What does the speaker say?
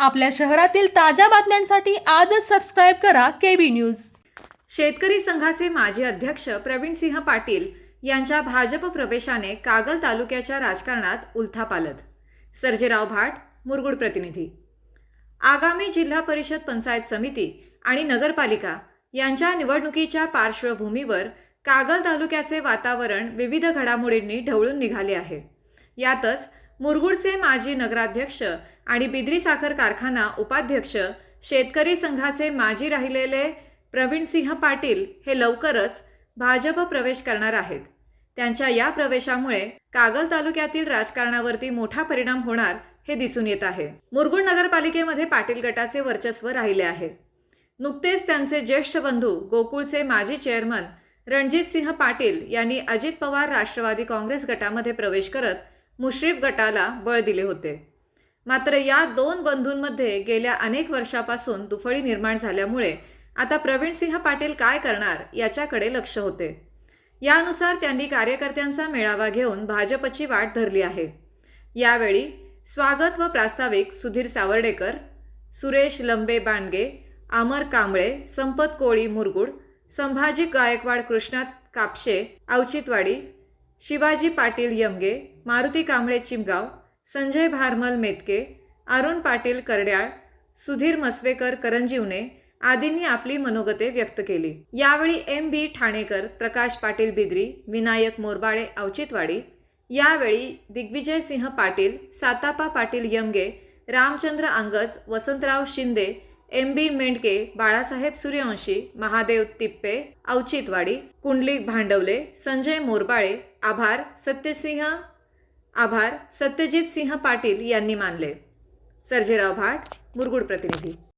आपल्या शहरातील ताज्या बातम्यांसाठी आजच सबस्क्राईब करा केबी न्यूज शेतकरी संघाचे माजी अध्यक्ष प्रवीणसिंह पाटील यांच्या भाजप प्रवेशाने कागल तालुक्याच्या राजकारणात उलथापालत सर्जेराव भाट मुरगुड प्रतिनिधी. आगामी जिल्हा परिषद पंचायत समिती आणि नगरपालिका यांच्या निवडणुकीच्या पार्श्वभूमीवर कागल तालुक्याचे वातावरण विविध घडामोडींनी ढवळून निघाले आहे. यातच मुरगुडचे माजी नगराध्यक्ष आणि बिद्री साखर कारखाना उपाध्यक्ष शेतकरी संघाचे माजी राहिलेले प्रवीणसिंह पाटील हे लवकरच भाजप प्रवेश करणार आहेत. त्यांच्या या प्रवेशामुळे कागल तालुक्यातील राजकारणावरती मोठा परिणाम होणार हे दिसून येत आहे. मुरगुड नगरपालिकेमध्ये पाटील गटाचे वर्चस्व राहिले आहे. नुकतेच त्यांचे ज्येष्ठ बंधू गोकुळचे माजी चेअरमन रणजित सिंह पाटील यांनी अजित पवार राष्ट्रवादी काँग्रेस गटामध्ये प्रवेश करत मुश्रीफ गटाला बळ दिले होते. मात्र या दोन बंधूंमध्ये गेल्या अनेक वर्षापासून दुफळी निर्माण झाल्यामुळे आता प्रवीणसिंह पाटील काय करणार याच्याकडे लक्ष होते. यानुसार त्यांनी कार्यकर्त्यांचा मेळावा घेऊन भाजपची वाट धरली आहे. यावेळी स्वागत व प्रास्ताविक सुधीर सावर्डेकर सुरेश लंबे बांडगे अमर कांबळे संपत कोळी मुरगुड संभाजी गायकवाड कृष्णात कापशे औचितवाडी शिवाजी पाटील यमगे मारुती कांबळे चिमगाव संजय भारमल मेतके अरुण पाटील करड्याळ सुधीर मस्वेकर करंजीवने आदींनी आपली मनोगते व्यक्त केली. यावेळी एम बी ठाणेकर प्रकाश पाटील बिद्री विनायक मोरबाळे अवचितवाडी यावेळी दिग्विजय सिंह पाटील सातापा पाटील यमगे रामचंद्र अंगज वसंतराव शिंदे एम बी मेंढके बाळासाहेब सूर्यवंशी महादेव तिप्पे औचितवाडी कुंडलिक भांडवले संजय मोरबाळे आभार. सत्यसिंह आभार. सत्यजित सिंह पाटील यांनी मानले. सर्जेराव भाट मुरगुड प्रतिनिधी.